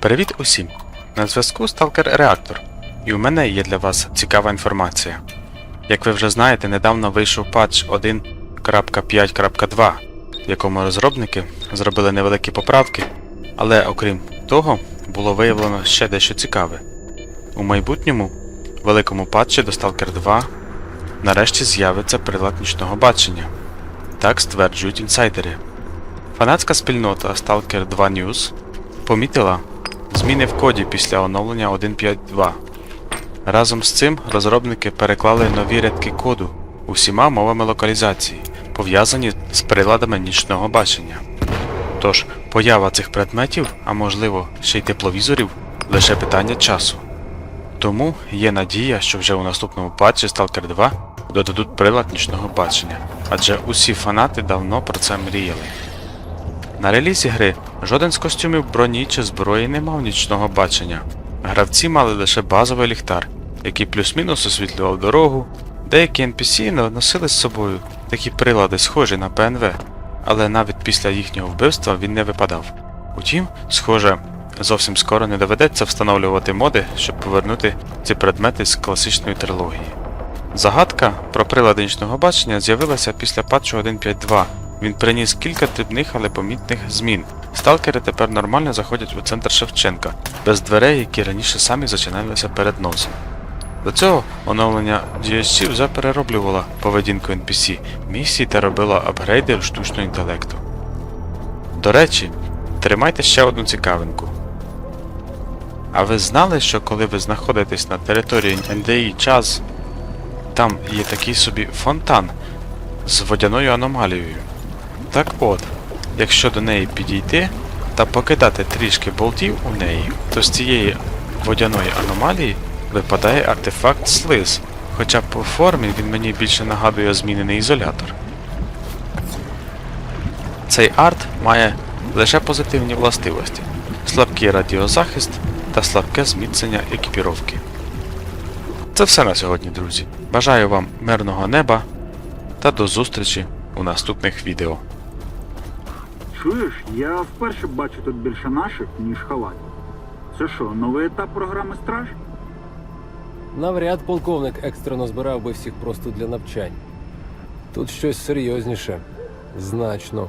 Привіт усім! На зв'язку Stalker Reactor, і у мене є для вас цікава інформація. Як ви вже знаєте, недавно вийшов патч 1.5.2, в якому розробники зробили невеликі поправки, але окрім того, було виявлено ще дещо цікаве. У майбутньому великому патчі до Stalker 2 нарешті з'явиться прилад нічного бачення. Так стверджують інсайдери. Фанатська спільнота Stalker 2 News помітила зміни в коді після оновлення 1.5.2. Разом з цим розробники переклали нові рядки коду усіма мовами локалізації, пов'язані з приладами нічного бачення. Тож, поява цих предметів, а можливо ще й тепловізорів, лише питання часу. Тому є надія, що вже у наступному патчі Stalker 2 додадуть прилад нічного бачення, адже усі фанати давно про це мріяли. На релізі гри жоден з костюмів броні чи зброї не мав нічного бачення. Гравці мали лише базовий ліхтар, який плюс-мінус освітлював дорогу. Деякі NPC носили з собою такі прилади, схожі на ПНВ, але навіть після їхнього вбивства він не випадав. Утім, схоже, зовсім скоро не доведеться встановлювати моди, щоб повернути ці предмети з класичної трилогії. Загадка про прилади нічного бачення з'явилася після патчу 1.5.2. Він приніс кілька дрібних, але помітних змін. Сталкери тепер нормально заходять у центр Шевченка, без дверей, які раніше самі зачинялися перед носом. До цього оновлення DSC вже перероблювало поведінку NPC, місії та робило апгрейди штучного інтелекту. До речі, тримайте ще одну цікавинку. А ви знали, що коли ви знаходитесь на території NDI час, там є такий собі фонтан з водяною аномалією. Так от, якщо до неї підійти та покидати трішки болтів у неї, то з цієї водяної аномалії випадає артефакт слиз, хоча по формі він мені більше нагадує змінений ізолятор. Цей арт має лише позитивні властивості, слабкий радіозахист та слабке зміцнення екіпіровки. Це все на сьогодні, друзі. Бажаю вам мирного неба та до зустрічі у наступних відео. Чуєш, я вперше бачу тут більше наших, ніж халатів. Це що, новий етап програми Страж? Навряд полковник екстрено збирав би всіх просто для навчань. Тут щось серйозніше. Значно.